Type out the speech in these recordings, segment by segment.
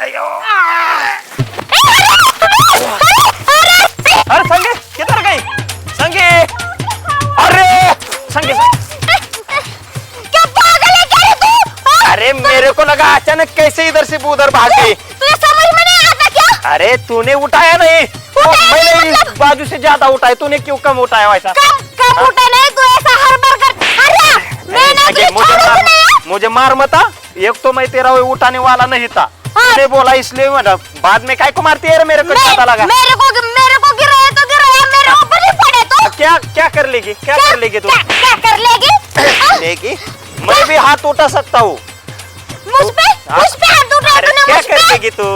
अयो अरे संगे किधर गई? संगे। अरे संगे क्या पागल है क्या तू हाँ? अरे मेरे को लगा अचानक कैसे इधर से उधर भाग गई। तुझे समझ में नहीं। आता क्या अरे तूने उठाया नहीं मैंने इस बाजू से ज़्यादा उठाया। तूने क्यों कम उठाया वैसा? कब कब उठा नहीं तू ऐसा हर बार कर अरे मैं ना तुझे मुझे मार नहीं हाँ? मता एक तो मैं तेरा उठाने वाला नहीं था। हाँ। तूने बोला इसलिए मैडम बाद में काय को मारती है रे मेरे को ज़्यादा लगा। मेरे को मेरे को गिराया तो गिराया मेरे ऊपर ही पड़े तो। क्या क्या कर लेगी? क्या कर लेगी तू? क्या क्या कर लेगी? हाँ? लेगी? मैं भी हाथ उठा सकता हूँ। मुझ पे हाँ? मुझ पे हाथ उठा तूने क्या कर लेगी तू?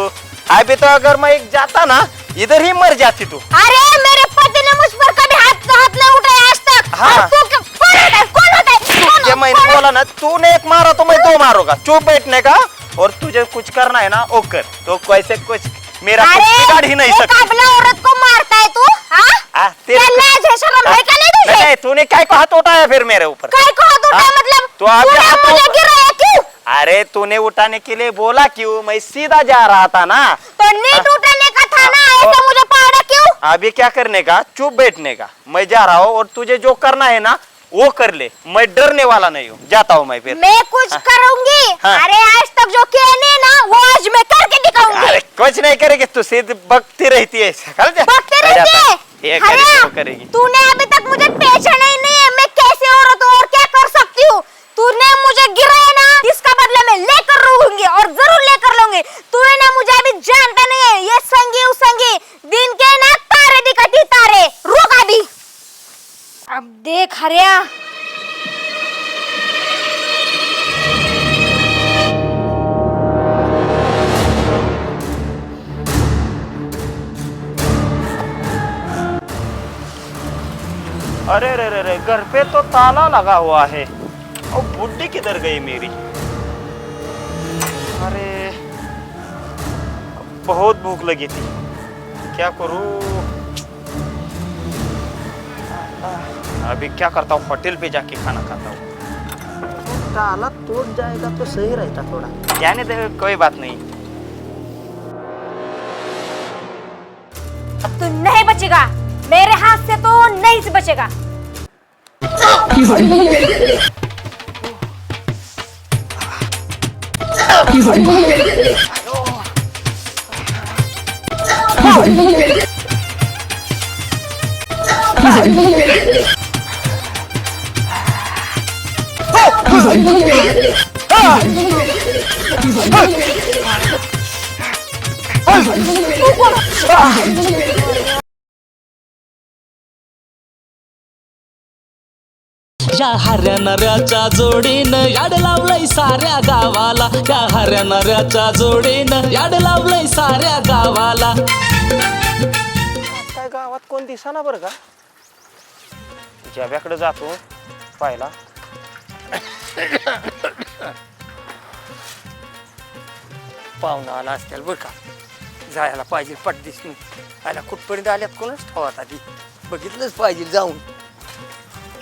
अभी तो अगर मैं एक जाता ना इधर ही मर जाती तू। अरे मेरे पति ने मुझ पर कभी हाथ हाथ नहीं उठाया आज तक। हाँ। तू कौन होता है? कौन होता है? ये मैंने बोला ना तूने एक मारा तो मैं दो मारूँगा। चुप बैठने का। और तुझे कुछ करना है ना वो कर। तो कैसे कुछ मेरा कुछ बिगाड़ ही नहीं सकती। काबला औरत को मारता है तू हाँ? तेरे लाज है शर्म है? क्या नहीं तुझे नहीं तूने क्या को हाथ उठाया फिर मेरे ऊपर? काय को हाथ उठाया? मतलब तो आप तूने यहाँ तो- मुझे गिराया क्यों? अरे तूने उठाने के लिए बोला क्यों? मैं सीधा जा रहा था ना। तो नीट हाँ? उठाने का था ना ऐसा मुझे पहाड़ा क्यों? अभी क्या करने का? चुप बैठने का। मैं जा रहा हूँ और तुझे जो करना है ना वो कर ले। मैं डरने वाला नहीं हूँ। जाता हूँ मैं फिर। मैं कुछ हाँ। करूँगी? हाँ। अरे आज तक जो किया नहीं ना वो आज मैं करके दिखाऊँगी। अरे कुछ नहीं करेगी तू सीधी बकती रहती है समझ जा? बकते मैं जाता ये हैं? करेगी वो करेगी। तूने अभी तक मुझे पहचाना ही नहीं है मैं कैसे औरत हूँ और क्या कर सकती हूँ? तूने मुझे गिराया ना इसका बदला मैं लेकर रहूँगी और ज़रूर लेकर लूँगी। तूने ना मुझे अभी जानता नहीं है ये संगी उसंगी दिन के ना तारे दिखाती तारे। रुक अभी। अब देख हरिया। अरे रे रे रे घर पे तो ताला लगा हुआ है। और बुड्ढी किधर गई मेरी? अरे, बहुत भूख लगी थी। क्या करूँ? अभी क्या करता हूँ? होटल पे जाके खाना खाता हूँ। ताला टूट जाएगा तो सही रहता थोड़ा। जाने दे कोई बात नहीं। अब तू नहीं बचेगा। मेरे हाथ से तो नहीं से बचेगा। या हऱ्या नऱ्याच्या जोडीनं याड लावलंय साऱ्या गावाला. या हऱ्या नऱ्याच्या जोडीनं याड लावलंय साऱ्या गावाला. काय गावात कोण दिसाना बरं का? जब्याकडे जातो पाहिला. पाहुणा आला असतील बरं का. जायला पाहिजे पटदिस आयला कुठपर्यंत आल्यात कोणच ठेवत आधी बघितलंच पाहिजे जाऊन.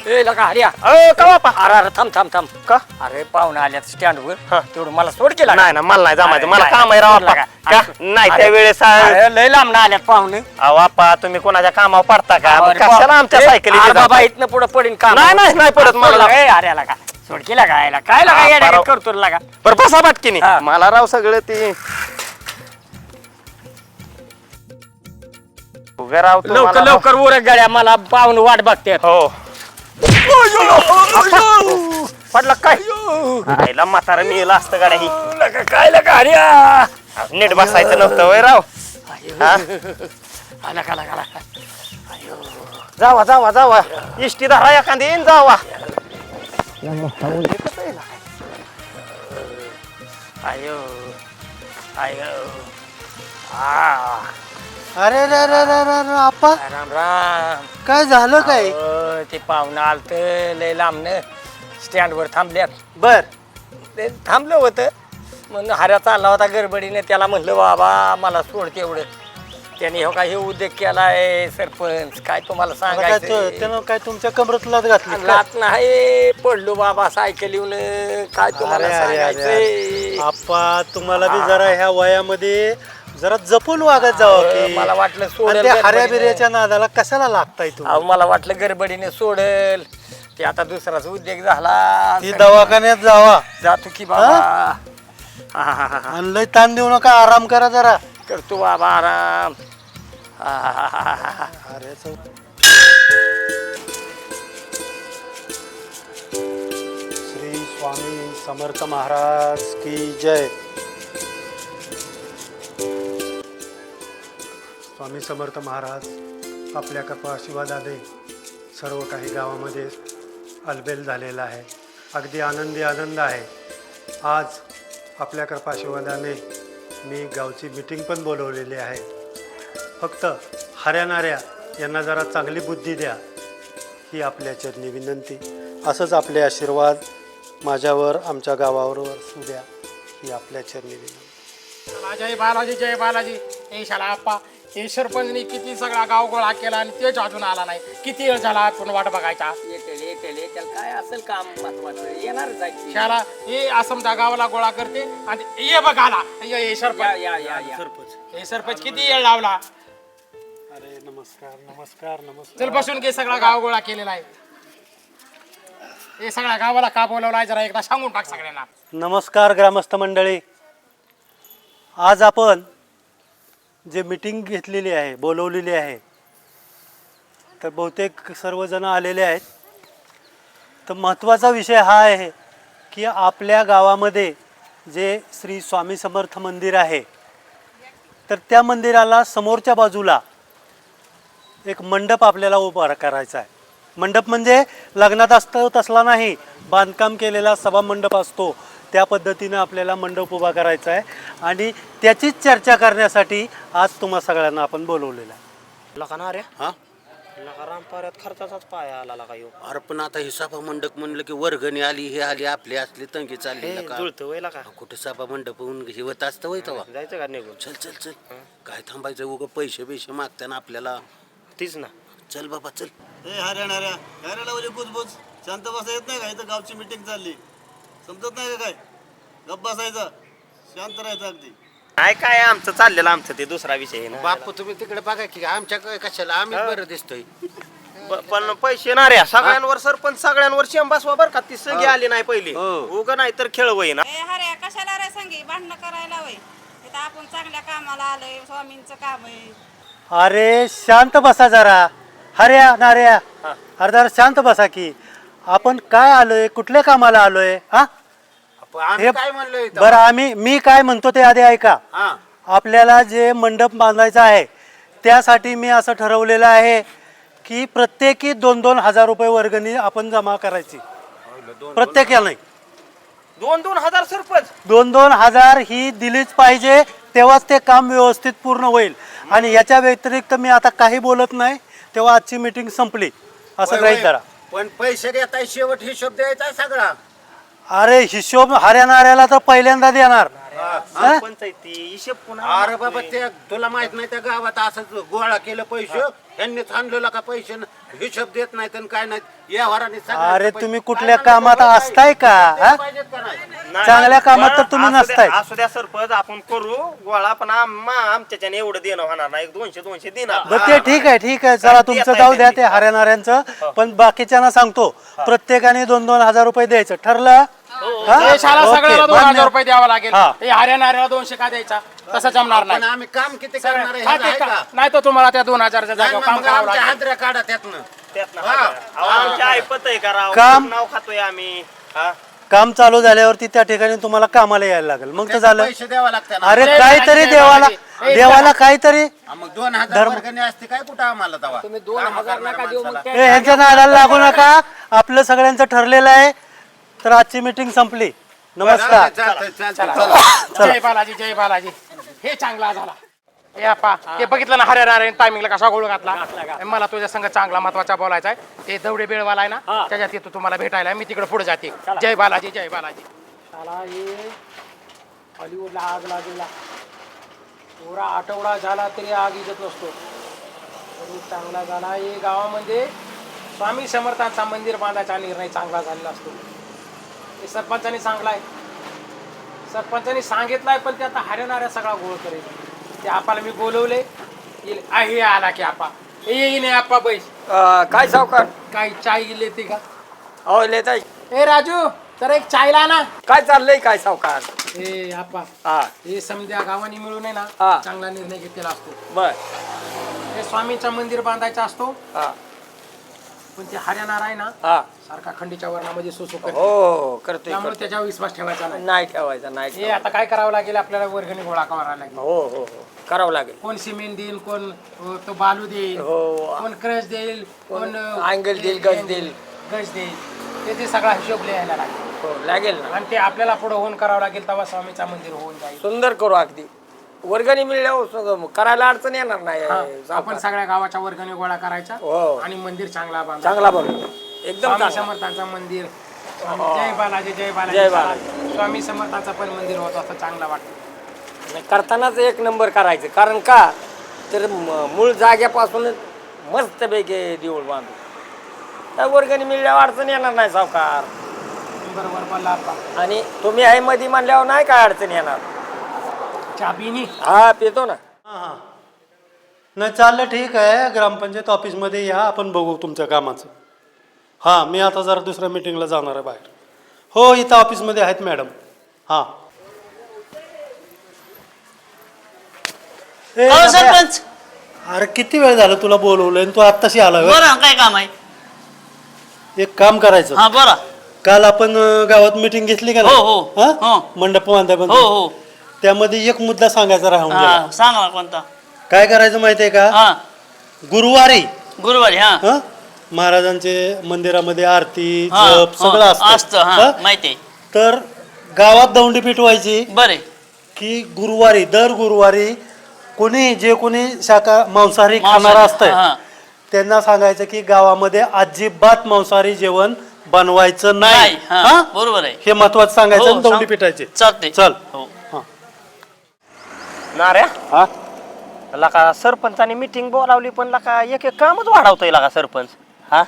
ए लका हरिया अ का बापा? अरे अरे थांब थांब थांब. का? अरे पाहुणा आल्यात स्टँडवर. हा. तेवढं मला सोड केला नाही ना मला नाही जमायचं. मला काम आहे राव. नाही. का? नाही त्यावेळेस अरे, लय लांब ना आल्यात पाहुणे. बाप्पा तुम्ही कोणाच्या कामावर पडता का? मग कशाला आमच्या सायकली बाबा इथनं पुढे पडेन का नाही, नाही, नाही पडत मला. अरे लगा. सोड केला काय काय लगा हा. करतो रे लगा. बरं बसा बाटकीने. हा. मला राव सगळं ते उभे राव लवकर राव. लवकर उरक गाड्या मला पाहुणे वाट बघते. हो. पडलं काय? आईला म्हातारा मिळलं असतं गाड्या ही. काय लगा हरिया नीट बसायचं नव्हतं वय राव. हा? लगा लगा जावा जावा जावा. इष्टी धरा एखादी येईन जावा. आयो आयो आ अरे रे रे रे रे रे आपा राम राम काय झालं काय? अहो, ते पाहुणं आलत लय लांबनं. स्टँडवर थांबल्यात. बर. ते थांबलं होतं. म्हणून हऱ्या चालला होता गडबडीने. त्याला म्हणलं बाबा मला सोड तेवढं. त्याने हो काय हे उद्योग केलाय सरपंच काय तुम्हाला काय तो- सांगायचं त्यानं काय तुमच्या कमरत लात घातली का? लात नाही पडलो बाबा सायकल येऊन काय तुम्हाला अरे अरे अरे. सांगायचंय? आप्पा तुम्हाला बी जरा ह्या वयामध्ये जरा जपून वागत जावं की. मला वाटलं आणि सोडेल त्या हऱ्या. बिऱ्याच्या नादाला कशाला लागताय अहो तुम्ही मला वाटलं गडबडीने सोडेल. ते आता दुसराच उद्योग झाला. ती दवाखान्यात जावा. जातो की बाबा. हा, हा, हा, हा. आणि लय ताण देऊ नका आराम करा जरा. करतो बाबा आराम. हा, हा, हा, हा, अरे श्री स्वामी समर्थ महाराज की जय. स्वामी समर्थ महाराज आपल्या कपाशिवादाने सर्व काही गावामध्ये अलबेल झालेला आहे. अगदी आनंदी आनंद आहे. आज आपल्या कपाशिवादाने मी गावची मिटिंग पण बोलवलेली आहे. फक्त हऱ्याणाऱ्या यांना जरा चांगली बुद्धी द्या ही आपल्या चरणी विनंती. असंच आपले आशीर्वाद माझ्यावर आमच्या गावावर असू द्या ही आपल्या चरणी विनंती. जय बालाजी जय बालाजी हे शाला आप्पा. हे सरपंचनी किती सगळा गाव गोळा केला आणि तेच अजून आला नाही. किती वेळ झाला आपण वाट बघायचा? येतेल येतेल येतेल. काय असेल काम महत्वाचं? हे गावाला गोळा करते आणि ये बघ आला. ये या सरपंच. या या या सरपंच. हे सरपंच किती वेळ लावला? अरे नमस्कार नमस्कार चल नमस्कार बसून घे सगळा गाव गोळा केलेला आहे. हे सगळ्या गावाला का बोलवला आहे जरा एकदा सांगून टाक सगळ्यांना. नमस्कार ग्रामस्थ मंडळी. आज आपण जे मीटिंग घेतलेली आहे बोलवलेली आहे तर बहुतेक सर्वजण आलेले आहेत. तर महत्त्वाचा विषय हा आहे की आपल्या गावामध्ये जे श्री स्वामी समर्थ मंदिर आहे तर त्या मंदिराला समोरच्या बाजूला एक मंडप आपल्याला उभा करायचा आहे. मंडप म्हणजे लग्नात असतो तसला नाही बांधकाम केलेला सभा मंडप असतो. त्या पद्धतीनं आपल्याला मंडप उभा करायचा आहे. आणि त्याचीच चर्चा करण्यासाठी आज तुम्हा सगळ्यांना आपण बोलवलेलं आहे. लका रे हा? रामपाऱ्यात खर्चाचाच पाया आला लका यो. अरे पण आता ही सभा मंडप म्हणलं की वर्गणी आली हे आली आपली असली तंगी चालली हे का जुळतं वय लका. कुठे सभा मंडप होऊन हे होत असतं वय तेव्हा. जायचं का निघून? चल चल चल. काय थांबायचं उग पैसे पैसे मागताना आपल्याला. तीच ना. चल बाबा चल. ए हरियाणाऱ्या काय रे लावली कुजबुज शांत बसा येत नाही का? इथं गावची मिटिंग चालली. समजत नाही का काय? गप्प बसायचं शांत राहायचं अगदी. काय काय आमचं चाललेलं आमचं ते दुसरा विषय आहे ना. बापू तुम्ही तिकडे बघा की आमच्या कशाला? आम्ही बरं दिसतोय. प- पण पैसे ना रे सगळ्यांवर सरपंच सगळ्यांवर शेंबासवा बर का? ती सगळी आली नाही पहिली. उग नाही तर खेळ होई ना ए हरे कशाला रे संगी? भांडणं करायला वय इथं आपण चांगल्या कामाला आलोय स्वामींचं काम आहे. अरे शांत बसा जरा. हऱ्या नाऱ्या. अरे जरा शांत बसा की. आपण काय आलोय? कुठल्या कामाला आलोय? हा? आम्ही काय तेव्हा? बरं आम्ही मी काय म्हणतो ते आधी ऐका. हा. आपल्याला जे मंडप बांधायचा आहे त्यासाठी मी असं ठरवलेलं आहे की प्रत्येकी दोन दोन हजार रुपये वर्गणी आपण जमा करायची. प्रत्येकाला नाही. दोन दोन हजार सरपंच? दोन दोन हजार ही दिलीच पाहिजे तेव्हाच ते काम व्यवस्थित पूर्ण होईल. आणि याच्या व्यतिरिक्त मी आता काही बोलत नाही तेव्हा आजची मीटिंग संपली. असं होय, ग्रहित होय. धरा. पण पैसे देताय शेवट हिशोब द्यायचा सगळा. अरे हिशोब हऱ्याणाऱ्याला तर पहिल्यांदा देणार. हा? सरपंच आहे ती हिशेब पुन्हा अरे बाबा ते तुला माहीत नाही त्या गावात असंच गोळा केलं पैसे यांनीच आणलेला का पैसे? न- हिशोब देत नाहीत आणि काय नाही व्यवहाराने सगळ्यांचे अरे तुम्ही कुठल्या कामात असताय का दिले हा? पाहिजेत का नाही? नाही, चांगल्या कामात तर तुम्ही असू द्या- नसताय. असू द्या सरपंच आपण करू गोळा पण आम्हा आमच्याच्याने एवढं देणं होणार नाही दोनशे दोनशे देणार बरं ते ठीक आहे ठीक आहे. चला तुमचं जाऊ द्या ते हऱ्याणाऱ्यांचं पण बाकीच्यांना सांगतो प्रत्येकाने दोन दोन हजार रुपये द्यायचं. ठरलं? हा? हे. शाला ओके, सगळ्याला दोन मान्य. हजार रुपये द्यावा लागेल. हा. हे हरियाणाऱ्याला दोनशे का द्यायचा? तसं जमणार पण नाही. आम्ही काम किती करणार आहे हा, ह्याचं ते आहे का- का? नाही तर तुम्हाला त्या दोन हजारच्या नाही जागेवर ना, काम मग करावं आमच्या लागेल. हादऱ्या काढा त्यातनं. त्यातनं हा. अहो, आमची ऐपत आहे का राव? काम- नाव खातोय आम्ही. हा? काम चालू झाल्यावरती त्या ठिकाणी तुम्हाला कामाला यायला लागेल. मग तर त्याचे झालं. पैसे द्यावा लागतात ना. अरे काहीतरी देवाला देवाला काहीतरी हा, मग दोन हजार वर्गणी असते काय कुठं आम्हाला तवा? तुम्ही दोन हजार नका देऊ मग ए, ह्यांच्या नादाला लागू नका. आपलं सगळ्यांचं ठरलेलं आहे. तर आजची मीटिंग संपली. नमस्कार. चालतंय, चालतंय, चालतंय. जय बालाजी जय बालाजी. हे चांगला झाला. हे आपा ते बघितलं ना हरियाणा टायमिंगला कसा गोळ घातला? मला तुझ्या संग चांगला महत्त्वाचा बोलायचा आहे. ते दवडे बेळवाला आहे ना त्याच्यात येतो तुम्हाला भेटायला. मी तिकडे पुढे जाते. जय बालाजी जय बालाजी. हे हॉलिवूडला आग लागेला. पुरा आठवडा झाला तरी आग इजत नसतो. तरी चांगला झाला. हे गावामध्ये स्वामी समर्थांचा मंदिर बांधायचा निर्णय चांगला झालेला असतो. हे सरपंचाने सांगलाय सरपंचाने सांगितलाय पण ते आता हरणाऱ्या सगळा गोळ करेल. ते आपाला मी बोलवले येईल. आ, हे आला की आपा. हे येईन हे आपा बैस. अं, काय सावकार? काय चाय गेली ते का हो लेताय ए राजू तर एक चायला ना. काय चाललंय काय सावकार? हे आपा. हा. हे समजा गावाने मिळून आहे ना हा. चांगला निर्णय घेतलेला असतो. बर. हे स्वामीचं मंदिर बांधायचं असतो. हा. पण ते हरियाणा आहे ना हा. सारखा खंडीच्या वर्णामध्ये सुसू करतो. हो करतोय त्यामुळे करतोय. त्याच्यावर विश्वास ठेवायचा नाही. नाही ठेवायचा नाही हे ठेवायचा. आता काय करावं लागेल आपल्याला वर्गणी गोळा करावा लागेल. हो हो हो. करावं लागेल. कोण सिमेंट देईल कोण अ, तो बालू देईल हो. कोण क्रश देईल कोण अ, अँगल देईल, गज देईल. गज देईल. ते ते सगळा हिशोब लिहायला लागेल. हो लागेल ना. आणि ते आपल्याला पुढे होऊन करावं लागेल तेव्हा स्वामीचं मंदिर होऊन जाईल. सुंदर करू अगदी. वर्गणी मिळल्यावर सगळं करायला अडचण येणार नाही. हा, आपण सगळ्या गावाच्या वर्गणी गोळा करायच्या हो. आणि मंदिर चांगला बांधा. चांगला बनवू एकदम स्वामी चांगला. समर्थांचं मंदिर. स्वामी जय बालाजी जय बालाजी. जय बालाजी. स्वामी समर्थांचं पण मंदिर होतं असं चांगलं वाटतं. आणि करतानाच एक नंबर करायचं. कारण का? तर म- मूळ जाग्यापासूनच मस्तपैकी देऊळ बांधू. त्या वर्गणी मिळल्यावर अडचण येणार नाही सावकार. बरोबर बोलला आपण आणि तुम्ही आहे मध्ये म्हणल्यावर नाही काय अडचण येणार. चाबीनी? हा पितो ना. हां हां. नाही चाललं ठीक आहे. ग्रामपंचायत ऑफिसमध्ये या आपण बघू तुमच्या कामाचं. हां मी आता जरा दुसऱ्या मिटिंगला जाणार आहे बाहेर. हो इथं ऑफिसमध्ये आहेत मॅडम. हां. ए, हो सरपंच! अरे किती वेळ झालं तुला बोलवलंय? आणि तू आत्ताशी आला होय? काय काम आहे? एक काम करायचं. हा बोला काल आपण अं, गावात मिटिंग घेतली का हो, हो. हां? मंडप बांधाय हो हो. त्यामध्ये एक मुद्दा सांगायचा राहून गेला. हा सांगा कोणता? काय करायचं माहितीये का? हा. गुरुवारी. गुरुवारी हा. हं? महाराजांचे मंदिरामध्ये आरती हा, जप सगळं हा, असतं. असतं हा हं? माहिती. आहे तर गावात दौंडी पिटवायची. बरे. की गुरुवारी दर गुरुवारी कोणी जे कोणी शाका मांसाहारी खाणार असतंय. त्यांना सांगायचं की गावामध्ये अजिबात मांसाहारी जेवण बनवायचं नाही. नाही हा हं? बरोबर आहे. हे महत्वाचं सांगायचं हो, आणि दौंडी सांग- पिटायची. चालते चल. हो. नाऱ्या हा? लका सरपंचाने मिटिंग बोलावली पण लका एक एक कामच वाढवतोय लका सरपंच. हा?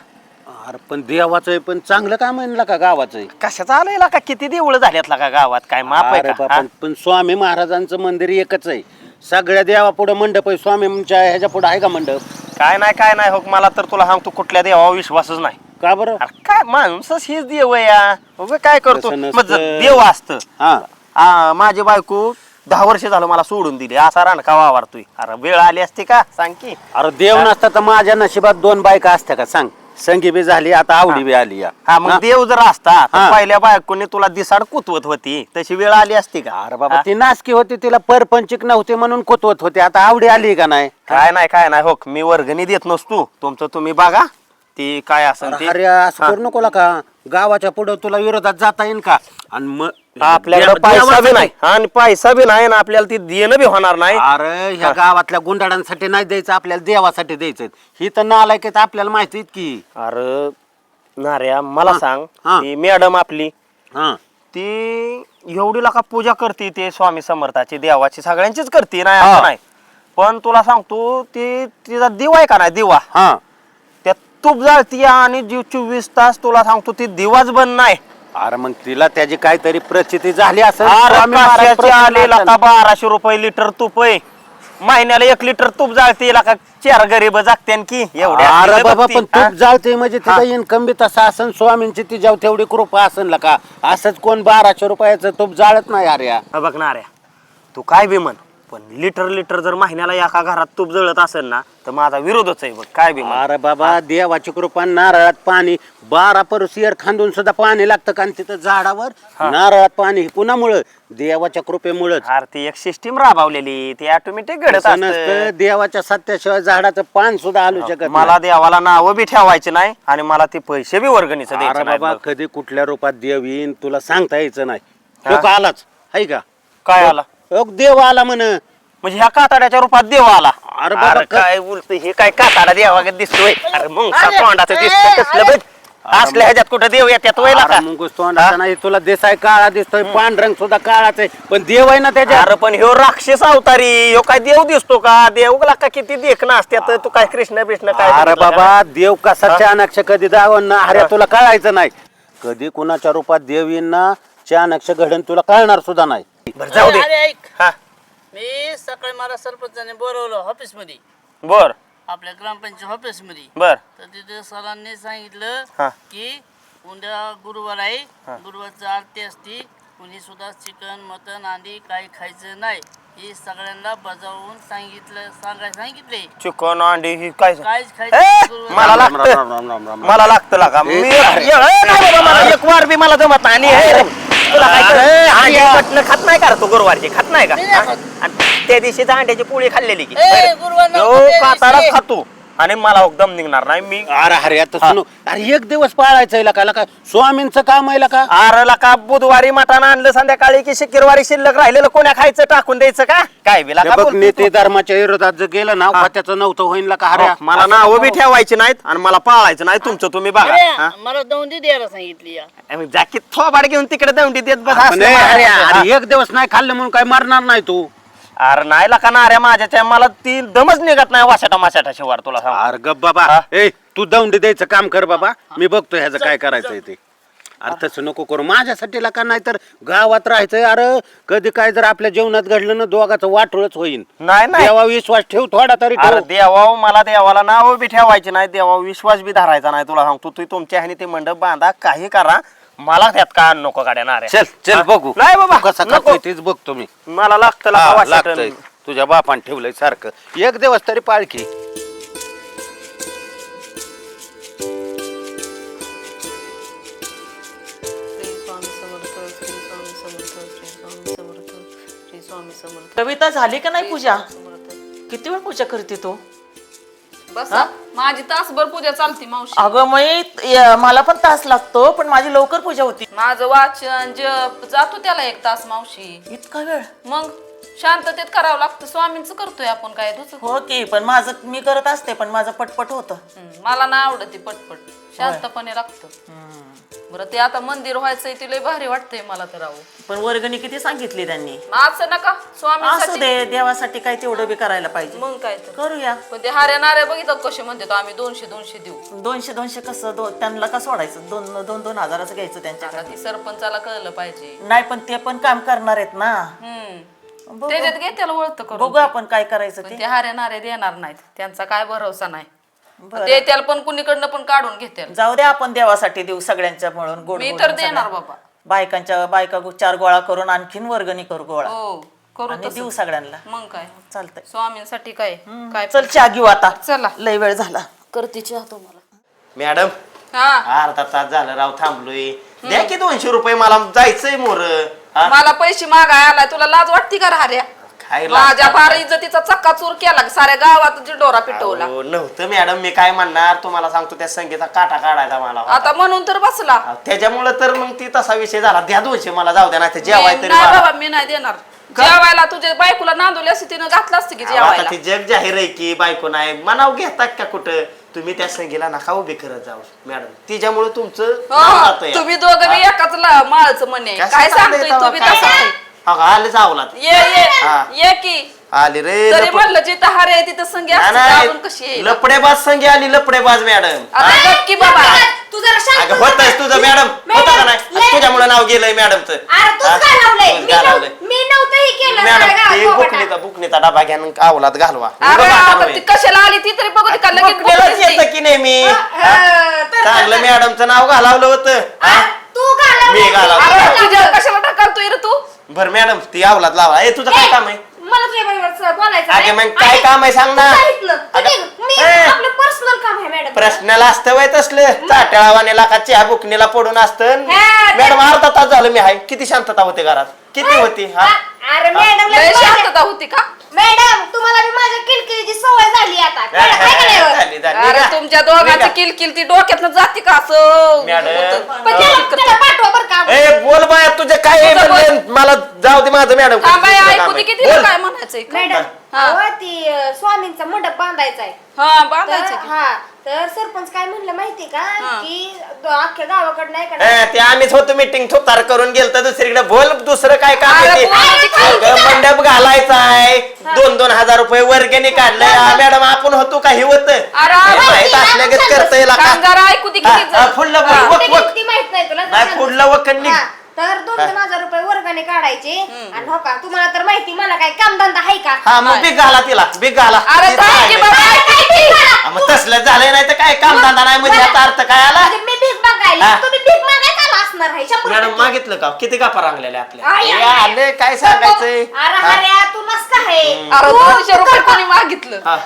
अरे पण देवाचं आहे पण चांगलं काम म्हणलं का गावाचं आहे? कशाचं आलंय लका? किती देऊळ झाल्यात लका गावात? काय माप आहे का? बापा, हा? पण स्वामी महाराजांचं मंदिर एकच आहे. सगळ्या देवा पुढे मंडप आहे. स्वामींच्या ह्याच्या पुढे आहे का मंडप? काय नाही काय नाही हो मला तर तुला सांगतो कुठल्या देवावर विश्वासच नाही. का बरं? अरे काय माणूसच हेच देव आहे या. उगा काय करतो? तसं नसतं. मग जर देव असत. हा. माझी बायको दहा वर्ष झालं मला सोडून दिली. असा रान का वावरतोय. अरे वेळ आली असती का? सांग की. अरे देव नसता तर माझ्या नशिबात दोन बायका असत्या का? सांग. संगी बी झाली आता आवडी बी आली या. हा मग हा? देव जर असता तर हा. पहिल्या बायकोने तुला दिसाड कुतवत होती. तशी वेळ आली असती का? अरे बाबा हा? ती नासकी होती तिला परपंचिक नव्हते म्हणून कुतवत होते. आता आवडी आली का नाही? काय नाही काय नाही. हो मी वर्गणी देत नसतो. तुमचं तुम्ही बघा. ती काय असेल अरे ते? अरे, असं करू नको का गावाच्या पुढे तुला विरोधात जाता येईल का? आणि मग आपल्याकडे पैसा बी नाही. आणि पैसा बी नाही ना आपल्याला ती देणं बी होणार नाही. अरे ह्या गावातल्या गुंडाळांसाठी नाही द्यायचं आपल्याला देवासाठी द्यायचं. ही तर नालायक आहेत आपल्याला माहिती की. अरे नाऱ्या मला सांग हा. ती मॅडम आपली हा. ती एवढी लाका पूजा करते ते स्वामी समर्थाची देवाची सगळ्यांचीच करते नाही हा. नाही. पण तुला सांगतो ती तिचा दिवा आहे का नाही दिवा? हा. तूप जाळती आणि जीव चोवीस तास तुला सांगतो ती दिवाच बंद नाही. अरे मग तिला त्याची काहीतरी प्रचिती झाली असेल. अरे स्वामी महाराज कशाची प्रसन्न आली असेल. लाका बाराशे रुपये लिटर तूप आहे. महिन्याला एक लिटर तूप जाळते लाका चार गरीब जागते की एवढ्या अरे बाबा बघती, पण? तूप जाळते म्हणजे तिचा इन्कम बी तसा असन स्वामींची तिच्यावर तेवढी कृपा असेल का असंच कोण बाराशे रुपयाचं तूप जाळत नाही अरे या. बघ नाऱ्या तू काय बी म्हण. पण लिटर लिटर जर महिन्याला एका घरात तूप जळत असेल ना तर माझा विरोधच आहे बघ. काय बी अरे बाबा देवाची कृपा नारळात पाणी बारा परसियर खांदून सुद्धा पाणी लागतं कारण तिथं झाडावर नारळात पाणी कुणामुळं देवाच्या कृपेमुळं अरे ती एक सिस्टीम राबवलेली ती ऑटोमॅटिक घडत नसतं असतं. देवाच्या सत्याशिवाय झाडाचं पान सुद्धा हलू शकत. मला देवाला नावं बी ठेवायचे नाही आणि मला ते पैसे बी वर्गणीचं अरे द्यायचं नाही बाबा बघ. कधी कुठल्या रूपात देव येईन तुला सांगता यायचं नाही. हा? आलाच हाय का? काय आला? देव आला म्हण. म्हणजे ह्या काताड्याच्या रूपात देव आला. अरे बाबा, अरे काय बोलतो हे काय काताडा देवा दिसतोय. अरे मग तोंडाचं दिसतंय कसलं बघ. असल्या ह्याच्यात कुठं देव येतात वयला अरे का मुंगूस तोंडाचा नाही तुला देसाय काळा दिसतोय पांढरंग सुद्धा काळाच आहे. पण देव आहे ना त्याच्या अरे पण ह्यो राक्षस अवतारी ह्यो काय देव दिसतो का? देवला का किती देखणं असत्यात तू काय कृष्ण बिष्ण काय अरे बघितलं? बाबा देव कसा चाणक्ष कधी दावण ना? अरे तुला कळायचं नाही. कधी कुणाच्या रूपात देव येईन ना चाणक्ष घडण तुला कळणार सुद्धा नाही. बरं जाऊ दे. अरे ऐक. हा. मी सकाळी मला सरपंचाने बोलवलं ऑफिसमध्ये बर. आपल्या ग्रामपंचायत ऑफिसमध्ये बर. तर तिथे सरांनी सांगितलं हा. की उद्या गुरुवार आहे. गुरुवारचं आरती असती. कुणी सुद्धा चिकन मटन अंडी काही खायचं नाही. हे सगळ्यांना बजावून सांगितलं सांगाय सांगितले. चिकन अंडी ही काय काहीच ए, खायचं गुरुवार. मला राम, लागतं. राम, राम, राम, राम. मला लागतं लागा. मी एक- ए, नाही बाबा, मला एक वार बी मला जमत नाही. आणि हे, तुला काय कर- अंडी मटण खात नाही का रे तू गुरुवारची? खात नाही का? हा? आणि त्या दिवशी अंड्याची पोळी खाल्लेली की. ए. खातो आणि मला एकदम निघणार नाही मी अरे अरे आता सुनो अरे एक दिवस पाळायचं का का? स्वामींचं काम आहे का? आरला का बुधवारी मटण आणलं संध्याकाळी की शुक्रवारी शिल्लक राहिलेलं कोण्या खायचं टाकून द्यायचं का? काय बिला हे बघ नेते धर्माच्या विरोधात जर गेलं ना त्याचं नव्हतं होईल का अरे मला नाव बी ठेवायची नाहीत आणि मला पाळायचं नाही तुमचं तुम्ही बघा. हा? अरे, मला दौंडी द्यायला सांगितली या. जाकीत थोबाड घेऊन तिकडे दंडी देत बस असलं अरे मला. अरे एक दिवस नाही खाल्लं म्हणून काय मरणार नाही तू? अरे नाही लका ना अरे माझ्याच्या मला ती दमच निघत नाही वाशाटा माशाटा शिवार तुला सांग. अरे गप बाबा. ए तू दौंडी द्यायचं काम कर बाबा. मी बघतो ह्याचं काय करायचंय ते. अरे तसं नको करू. माझ्यासाठी का नाही तर गावात राहायचंय. अरे कधी काय जर आपल्या जीवनात घडलं ना दोघाचं वाटोळच होईल नाही नाही. देवा विश्वास ठेव थोडा तरी अरे ठेव देवा मला देवाला नाव बी ठेवायचे नाही. देवा विश्वास बी धरायचा नाही तुला सांगतो. तू तुमच्या ह्याने ते मंडप बांधा काही करा. मला त्यात का नको गाड्या ना चल चल बघू. नाही बाबा, तू कसा नको. खातोय तेच बघतो मी. मला लागतं हा. लागतंय. तुझ्या बापान ठेवलंय सारखं. एक दिवस तरी पाळखी श्री स्वामी समर्थ श्री स्वामी समर्थ श्री स्वामी समर्थ श्री स्वामी समर्थ कविता झाली का नाही पूजा? किती वेळ पूजा करते तू? बस. माझी तासभर पूजा चालते मावशी. अगं मी मला पण तास लागतो पण माझी लवकर पूजा होती. माझं वाचन जप जातो त्याला एक तास मावशी. इतका वेळ? मग? शांततेत करावं लागतं. स्वामींचं करतोय आपण काय दुसरं हो की पण माझं मी करत असते पण माझं पटपट होतं. हम्म, मला ना आवडत ती पटपट. शांतपणे लागतं. बरं ते आता मंदिर व्हायचंय ते लय भारी वाटतंय मला तर राहू पण वर्गणी किती सांगितली त्यांनी? असं नका. असू दे देवासाठी काय तेवढं बी करायला पाहिजे. मग काय तर. करूया. पण ते हाऱ्या नाऱ्या बघितलं कसे म्हणतात आम्ही दोनशे दोनशे देऊ. दोनशे दोनशे कसं दो त्यांना का सोडायचं? दोन दोन दोन हजाराचं घ्यायचं आता त्यांच्याकडे ती सरपंचाला कळलं पाहिजे. नाही पण ते पण काम करणार आहेत ना. हम्म. बघू. त्याच्यात घे त्याला ओळख करून. बघू आपण काय करायचं ते. ते हाऱ्या नाऱ्या देणार नाहीत. त्यांचा काय भरोसा नाही. बरं. ते त्याला पण कुणीकडनं पण काढून घेते जाऊ दे आपण देवासाठी देऊ सगळ्यांच्या म्हणून गोड मी बोलून तर सगळ्या. देणार बाबा. बायकांच्या बायका गो- चार गोळा करून आणखीन वर्गणी करू गोळा. हो करू आणि. देऊ सगळ्यांना. मग काय? चालतंय. स्वामींसाठी काय? काय चल चहा घेऊ आता. चला. लय वेळ झाला. करते चहा तुम्हाला. मॅडम हा. अर्धा तास झालं राव थांबलोय. द्या की दोनशे रुपये मला. जायचंय मोर. हा? मला पैसे मागाय आलाय तुला लाज वाटते का हाऱ्या काय लाज माझ्या फार इज्जतीचा चक्का चूर केला साऱ्या गावात डोरा पिटवला. अहो, नव्हतं मॅडम मी काय म्हणणार? तुम्हाला सांगतो त्या संगीता काटा काढायचा मला आता म्हणून तर बसला. अहो, त्याच्यामुळं तर मग ती तसा विषय झाला. द्या दोनशे मला जाऊ द्या नाही तर जेवाय मी- तरी नाही मला. बाबा मी नाही देणार. जेवायला तुझ्या बायकोला नांदवली असती तिनं घातलं असतं की अहो, आता जेवायला. ती जग जाहीर आहे की बायको नाही. मनाव घेतात का कुठं? तुम्ही त्या संगीला नका उभे करत जाऊ मॅडम. तिच्यामुळे तुमचं हो, नाव जातंय. तुम्ही दोघं बी एकाच ला- माळचं म्हणे. कसं काय चाललंय सांगतोय तेव्हा? तुम्ही काय? तसं ये ये हा. ये की. आली रे तरी लप- म्हणलं जिथं हार आहे तिथं संगी नाही, असते नाही. अजून कशी आहे लपडेबाज संगी आली लपडेबाज मॅडम. आता गप की बाबा. तू जरा शांत अगं बस होत ना. तुझं मॅडम होतं का नाही लय- तुझ्यामुळे नाव गेलंय मॅडमचं अरे तूच हा? घालवलंय तूच मी घालवलंय. नव्ह- मी नव्हतं हे केलं मॅडम ते गावात बुकनीचा बुकनीचा डबा घ्या आणि आवलात घालवा अरे आता ती. कशाला आली ती तरी बघू का लगेच बोलतेस ती. येतं की नेहमी हा, तर- चांगलं मॅडमचं नाव घालावलं होतं हा? तू घालवलंय. मी घालवलं. अरे तुझ्या कशाला ढकलतोय रे तू बरं मॅडम ती आवलात लावा ए तुझं काय काम आहे मला तुझ्या बरोबर बोलायचं अगे नाही. मग काय आणि काम आहे सांग ना. सांगितलं. निघ. मी. आपलं पर्सनल काम आहे मॅडम प्रश्नाला असतं वय तसलं. चाट्याळावानेला का चहा बुकनीला पडून असतं. हा, मॅडम अर्धा तास झालं मी आहे. किती शांतता होते घरात? किती होती हा? अरे मॅडम लय शांतता होती का? मॅडम तुम्हाला बी माझ्या किलकिलीची सवय झाली आता कळलं काय का नाही? झाली, झाली. अरे निघा. तुमच्या दोघांची निघा. किलकिल ती डोक्यातनं जाते का असं मॅडम. होतं. पण त्याला त्याला पाठवा बरं का ए बोल बाया तुझे काय आहे तुझं म्हणले? मला जाऊ दे माझं मॅडम ऐकू दे. किती. काय म्हणायचंय का? मॅडम हा. अहो, ती अं, स्वामींचा मंडप बांधायचा आहे. हा बांधायचं तर की. हा तर सरपंच काय म्हणलं माहितीये का? की द- अख्ख्या गावाकडं नाही का ए, ते आम्हीच होतो मिटिंग थोतार करून गेलत दुसरीकडे. बोल दुसरं काय काम अरे काय? अगं, मंडप घालायचा आहे. दोन दोन हजार रुपये वर्गणी काढलंय. हा, मॅडम आपण होतो काही होत. माहीत थांब जरा ऐकू दे किती जण. फुडलं हा. वक वक किती माहीत नाही तुला नाही फुडलं वकन निघ हा, तर दोन दोन हजार रुपये वर्गाने काढायचे. आणि हो का तुम्हाला तर माहिती मला काय कामधंदा आहे का? हा मग बिग घाला तिला बिग घाला. अरे ते काय तसलं झालंय नाही तर काय काम धंदा नाही म्हणजे याचा अर्थ काय आला? म्हणजे मी भीक मागायला. हा. तुम्ही भीक असणार आहे? शंभर मॅडम टक्के. मागितलं का? किती कापा रांगलेल्या आपल्या. आले काय सांगायचंय? अरे हा. हऱ्या तू नसता आहे. अरे तू- दोनशे तू रुपये करता. कोणी मागितलं? हा.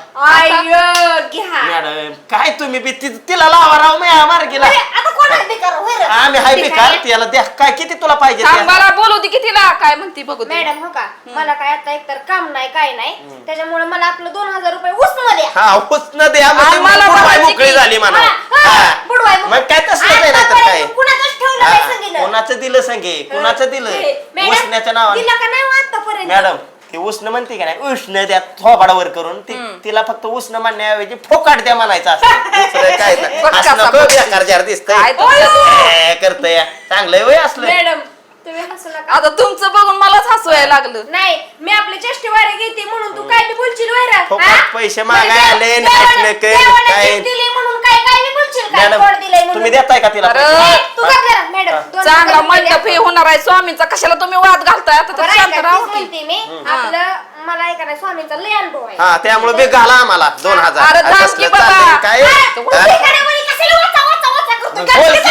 घ्या. मॅडम काय तुम्ही बी ति- तिला लावा राव मी मार्गीला. अरे, आता कोण आहे बेकार होय रे? आम्ही हाय बेकार बेकार त्याला द्या. काय किती तुला पाहिजे ते? मला बोलू दे कितीला? काय म्हणते बघू. मॅडम हो का? मला काय आता एकतर काम नाही काय नाही. त्याच्यामुळे मला आपलं दोन हजार रुपये उसनं द्या. हा हुसनं द्या म्हणजे मला बुडवाय म्हणायची मोकळी की- झाली म्हणा. हा, हा, हा. बुडवाय. मग काय तसलं नाही तर काय कुणाचंच ठेवलं नाही संगीनं. कोणाचं दिलं संगे? कोणाचं दिलं? मॅडम, उष्ण्याच्या नावाने. दिलं का नाही हो आतापर्यंत? मॅडम ते उष्ण म्हणते का नाही? उष्ण द्या थोबाडावर करून ती- तिला फक्त उष्ण म्हणण्याऐवजी फोकाट द्या म्हणायचं असतं दुसरं काय नाही. असं नको. बेकार दिसतंय. काय तुमचं- करतय. चांगलंय वय असलं. मॅडम तुम्ही हसू नका आता तुमचं बघून मलाच हसवायला लागलं नाही मी आपले चेष्टे वारे घेते म्हणून तू काय बी बोलशील वैरा फुकट पैसे मागाय आले, नाहीत नाही काही, काय. दिली म्हणून काय काय बी बोलशील काय मॅडम कोण दिलंय म्हणून तुम्ही देताय का तिला अरे, पैसे? ए, तू कर जरा मॅडम दोन चांगला मंडप हे. होणार आहे स्वामींचा कशाला तुम्ही वाद घालताय आता तर बरं शांत? राहू तेच की. म्हणते मी आपलं मला ऐका स्वामींचा लय अनुभव आहे हा त्यामुळे बी घाला आम्हाला दोन हजार अरे थांब कसलं की बाबा. चाललंय काय हा, हा? उभी कडावळी कशाला वाचा, वाचा, वाचा करतो? मग काय बोल की?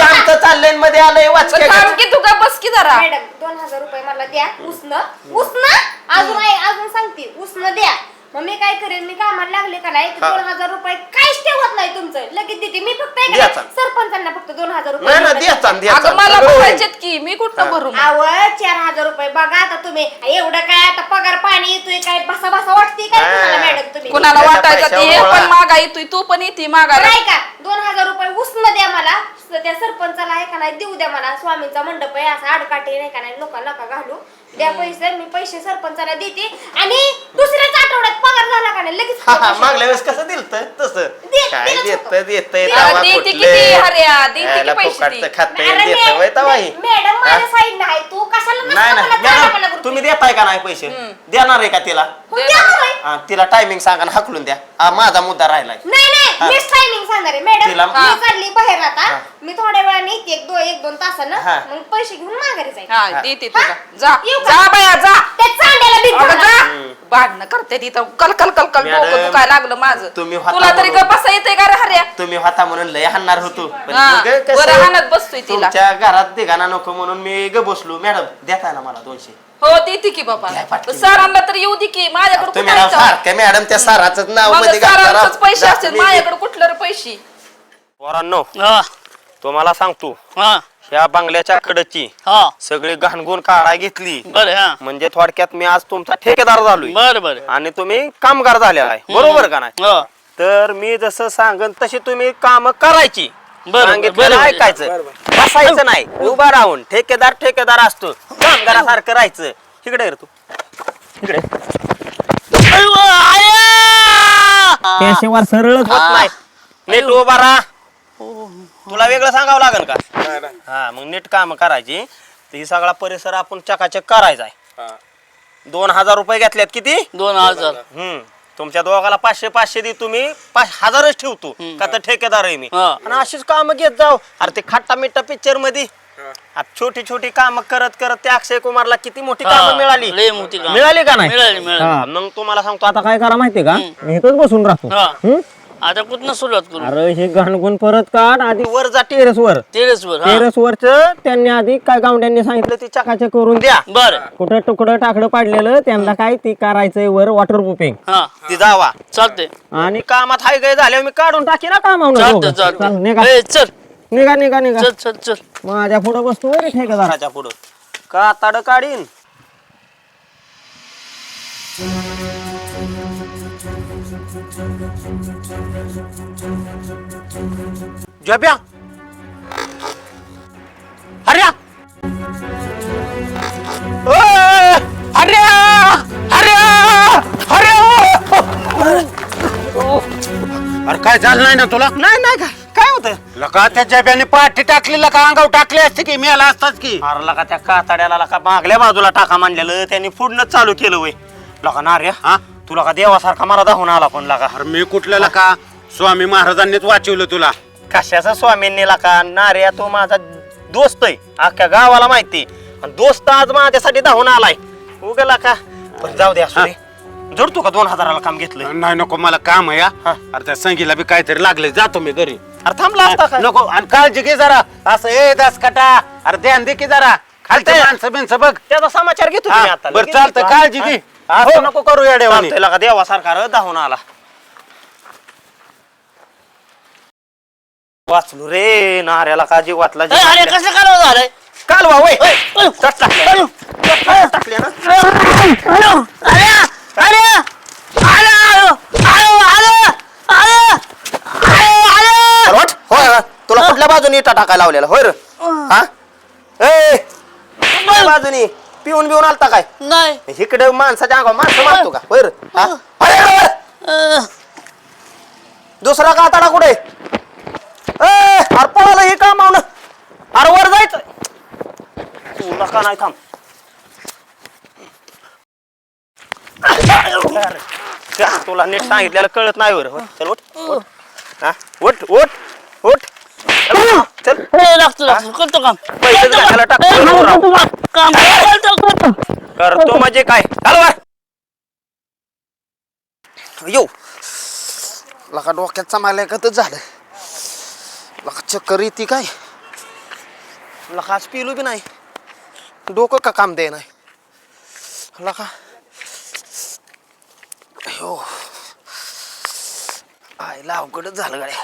चाललंयमध्ये आलंय वाच पण थांब की तू का बस की जरा. मॅडम दोन हजार रुपये मला द्या. उसनं उसनं अजून आहे अजून सांगते. उसनं द्या. मग मी काय करेन मी कामाला लागले का नाही तर हा. दोन हजार रुपये काहीच ठेवत नाही तुमचं. लगेच देते. मी फक्त आहे का द्याचा. नाही, सरपंचांना फक्त दोन हजार रुपये नाही ना अगं मला. भरायचेत की मी कुठं भरू मग? आव चार हजार रुपये बघा आता तुम्ही. एवढं काय आता पगार पाणी येतोय काय बसा बसा वाटते काय हा. तुम्हाला मॅडम तुम्ही? कुणाला वाटायचं ते पैशावर पण गोळा. मागा येतोय तू पण येते बरं आहे का दोन हजार रुपये उसनं द्या मला. स- त्या सरपंचाला आहे का नाही देऊ द्या मला स्वामींचा मंडप आहे असा आडकाठी नाही का नाही लोकांना नका घालू. द्या पैसे मी पैसे सरपंचाला देते. आणि दुसऱ्याच आठवड्यात पगार झाला का नाही लगेच हा, हा, मागल्या वेळेस कसं दिलत? तसं. दे- काय दिलंच देत होतं. देत अरे देते किती हऱ्या देते की पैसे ती. खात अरे देत मॅ- वय तवा. मॅ- मॅडम माझ्या साईडला आहे तू कशाला नसतं नाही मला मॅडम? तुम्ही देताय का नाही पैसे? देणार आहे का तिला? हो. हा, तिला टायमिंग सांगा आणि हाकलून द्या. हा माझा मुद्दा राहिलाय. नाही हा. नाही मीच टायमिंग सांगणार आहे. मॅडम तिला- मी चालली बाहेर आता. हा. मी थोड्या वेळाने येते एक दोन एक दोन तासानं हा. मग पैसे घेऊन माघारी जाईल. हा देते तुला जा. येऊ का? जा बाया जा. त्या चांड्याला भीक अगं घाला. जा. भांडणं करते तिथं कल कल कल कल मॅडम, डोकं दुखायला लागलं माझं. तुम्ही होता तुला तरी म्हणून. येते का रे हऱ्या? तुम्ही होता म्हणून लय हाणणार होतो. पण हा, मग कसं, बरं हाणत बसतोय तिला. तुमच्या घरात दिघाना नको म्हणून मी ग बसलो. मॅडम देताय ना मला दोनशे. हो देते की बाबा. सरांना तर येऊ दे की. माझ्याकडे तुम्ही कुठं नाव आहे सारखं मॅडम त्या साराच नावमध्ये राव. पैसे जा, असतील. माझ्याकडे कुठलं रे पैसे? पोरांनो हा. तुम्हाला सांगतो हा. ह्या बंगल्याच्या कडची हा. सगळी घाणगुण काढा घेतली. बरं हा. म्हणजे थोडक्यात मी आज तुमचा ठेकेदार झालोय. बरं बरं. आणि तुम्ही कामगार झालेला आहे. बरोबर का नाही? हो. तर मी जसं सांगन तशी तुम्ही काम करायची. बरं, सांगितलेलं बरं, बरं. ऐकायचं बसायचं नाही. उभा राहून ठेकेदार ठेकेदार असतो. कामगारासारखं राहायचं. इकडे तू. इकडे त्याशिवाय सरळच होत नाही. नीट उभा राहा. तुला वेगळं सांगावं लागेल का? हा मग नीट काम करायची. तर ही सगळा परिसर आपण चकाचक करायचा आहे. दोन हजार रुपये घेतल्यात किती? दोन हजार. हम्म. तुमच्या दोघाला पाचशे पाचशे दे तुम्ही. पाच हजारच ठेवतो. का तर ठेकेदार आहे मी. हा. आणि अशीच काम घेत जाऊ. अरे ते खट्टा मिट्टा पिक्चरमध्ये आता छोटी छोटी काम करत करत त्या अक्षय कुमारला किती मोठी हा, काम मिळाली? लय मोठी कामं. मिळाली का नाही? मिळाली, मिळाली. हा, मग तुम्हाला सांगतो आता काय करा माहितीये का? मी इथंच बसून राहतो. हा. हम्म? आता कुठनं सुरुवात करू? अरे हे घाणगुण परत काढ. आधी वर जा टेरेस वर. टेरेस वर हा. टेरेस वरच त्यांनी आधी काय गावड्यांनी सांगितलं ती चकाचक करून द्या. बरं. कुठं तुकडं टाकडं पाडलेलं त्यांना काय ती करायचंय वर वॉटर प्रूफिंग हा. ती जावा. चालते आणि कामात हाय गय झाल्यावर मी काढून टाकी ना कामावर चालते चल, चालते निघा चल. निघा निघा निघा. चल चल चल. माझ्या पुढं बसतो रे ठेकेदाराच्या पुढं. का ताड काढीन? जब्या अरे अरे अरे अरे काय झालं नाही ना तुला? नाही नाही काय काय होतं? लका त्या जब्याने पाठी टाकली लका अंगावर टाकली असते की मेला असताच की. अरे लका त्या कातड्याला लका मागल्या बाजूला टाका मांडलेलं त्यांनी पुढनं चालू केलं वय. लका नार्या हा? तुला का देवासारखा मला धावून आला पण लका. अरे मी कुठल्या लका? स्वामी महाराजांनीच वाचवलं तुला. कशाचा स्वामींनी लका नार्या तो माझा दोस्त आहे. अख्ख्या गावाला माहिती आणि दोस्त आज माझ्यासाठी धावून आलाय. उगला का? पण जाऊ दे असू दे. जोडतो का दोन हजाराला काम घेतलं नाही नको मला काम आहे हा. हा. अरे त्या संगीला बी काहीतरी लागले जातो मी घरी. अरे थांबला असता काय नको आणि काळजी घे जरा. असं ए दास कटा. अरे ध्यान दे की जरा. चालतंय. माणसं बिनसं बघ. त्याचा समाचार घेतो हा, आता. बरं लगेच चालतं. काळजी हा? घे असं नको करू येडेवानी चालतंय लका देवासारखा र धावून आला. वाचलो रे नाऱ्याला का जीव वाचला? अरे वाचला. कसं करावं झालंय? कालवा वय. टाकल्या. टाकल्या ना. अरे वाट, होय होय. तुला कुठल्या बाजूने इटा टाकायला लावलेला? होय र. हा. ए कुठल्या बाजूनी? पिऊन बिऊन आलता काय? नाही. इकडे माणसाच्या अंगावर माणसं मारतो का? होय र. हा? दुसरा आताडा कुठे? अरे पळालं हे काम आवलं अरे वर जायचं. तू नका नाही थांब. अरे, त्या तुला नीट सांगितलेलं कळत नाही वर चल उठ. उठ. हा? उठ उठ उठ. चल लागतो लागतो. करतो काम. पैसे घालायला टाकतो काम. करतो करतो करतो म्हणजे काय? हलवा येऊ लका डोक्यात चांगला का तर झालं. लका चक्कर येते काय? लका आज पिलू बी नाही. डोकं का काम दे नाही? लका हो आईला अवघडच झालं गाड्या.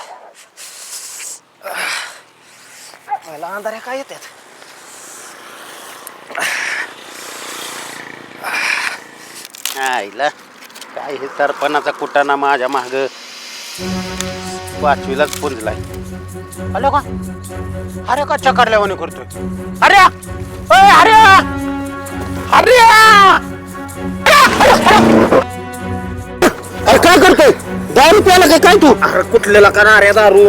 आईला अंधाऱ्या काय येतात आईला काय हे सरपणाचा कुटाणा माझ्या माग? पाचवीलाच पुंजलाय आलो का? अरे का चकारल्यावाने करतोय? अरे! ओय, अरे! अरे! अरे काय करतोय? दारू प्याला काय काय तू? अरे कुठलेला का नाऱ्या दारू?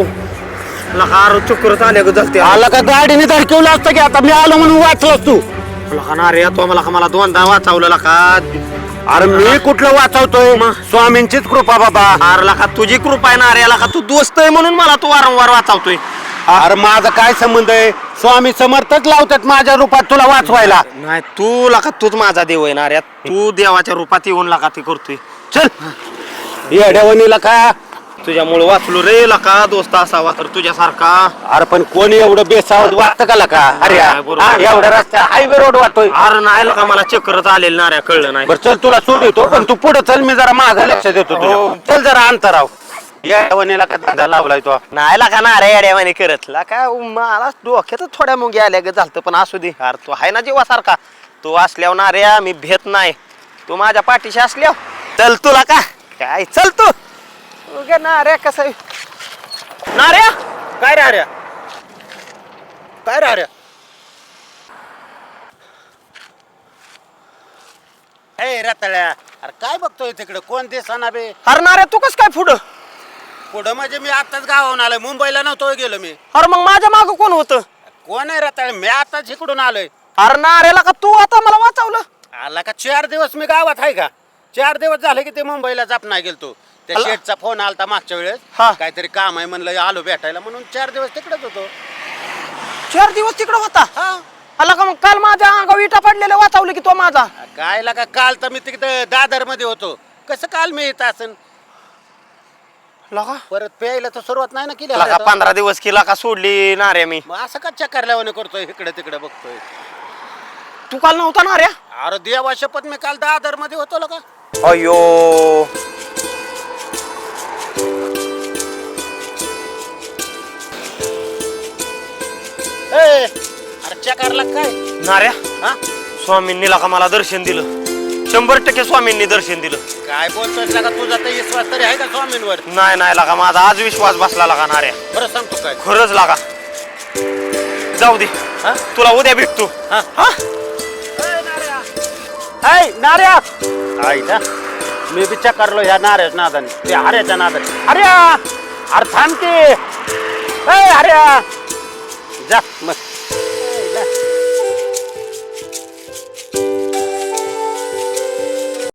लका अरे चक्करच आले ग जगते. आला का गाडीने धडकवलं असतं की आता मी आलो म्हणून वाचलास तू? लका नाऱ्या तो मला मला दोनदा वाचवलं लका. अरे मी कुठलं वाचवतोय? स्वामींचीच कृपा बाबा. अरे लका तुझी कृपा आहे नाऱ्या लका तू दोस्त आहे म्हणून मला तू वारंवार वाचवतोय. अरे माझा काय संबंध आहे? स्वामी समर्थक लावतात माझ्या रूपात तुला वाचवायला. नाही तू लका तूच माझा देव आहे नाऱ्या तू देवाच्या रूपात येऊन लका ते करतोय. चल. येड्यावणीला का? तुझ्यामुळे वाचलो रे लका दोस्त असावा तर तुझ्यासारखा. अरे पण कोणी एवढं बेसावत वाटतं का का अरे बरोबर. हा, एवढा रस्ता हायवे रोड वाटतोय अरे नाही लका मला चक्करच आलेलं नाऱ्या कळलं नाही. बर चल तुला सोडतो पण तू पुढे चल मी जरा माग लक्ष देतो. हो. चल जरा अंतराव येड्यावणीला का धंदा लावलाय तो. नाही लका नाऱ्या येड्यावाने करत. लका मला डोक्यात थोड्या मुंग्या आल्या ग झालतं पण असू दे. अरे तू आहे ना जीवासारखा. तू असल्यावर नाऱ्या मी भेट नाही. तू माझ्या पाठीशी असल्यावर. चल तुला का काय चल तू. उगे नाऱ्या कसं नाऱ्या? काय रे अरे काय रे अरे ए रताळ्या अरे काय बघतोय तिकडे? कोण दिसना बे? अरे नाऱ्या तू कस काय पुढं? पुढं म्हणजे मी आताच गावाहून आलोय. मुंबईला नव्हतो गेलो मी. अरे मग माझ्या माग कोण होतं? कोण आहे रताळे मी आताच इकडून आलोय. अरे नाऱ्याला का तू आता मला वाचवलं? आला का? चार दिवस मी गावात आहे का? चार दिवस झाले की ते मुंबईला जाप नाही गेलतो. त्या? शेठचा फोन आलता मागच्या हा. वेळेस काहीतरी काम आहे म्हणलं आलो भेटायला म्हणून चार दिवस तिकडेच होतो. चार दिवस तिकडं होता? हा. आला का मग? काल माझ्या अंगावर इटा पडलेलं वाचवलं की तो माझा? काय लागा काल तर मी तिकडे दादरमध्ये होतो. कसं काल मी येत असन? लगा परत प्यायला तर सुरुवात नाही ना केली लगा. पंधरा दिवस केला का? सोडली नाऱ्या मी. मग असं का चक्कर लावणे करतोय? इकडे तिकडे बघतोय. तू काल नव्हता नाऱ्या अरे देवा शपथ मी काल दादरमध्ये होतो का? अयो अरे चकारला काय? नाऱ्या हा? स्वामींनी का मला दर्शन दिलं. शंभर टक्के स्वामींनी दर्शन दिलं. काय बोलतोय लागा तुझा तर विश्वास तरी आहे का स्वामींवर? नाही नाही लागा माझा आज विश्वास बसला लागा नाऱ्या. बरं सांगतो काय? खरंच लागा. जाऊ दे. हा? तुला उद्या भेटतो. हा? हा? ऐ नाऱ्या! आई ना मी बी चकारलो ह्या नाऱ्याच्या नादाने. त्या हऱ्याच्या नादाने. अरे अरे थांब की. ए, अरे जा मग.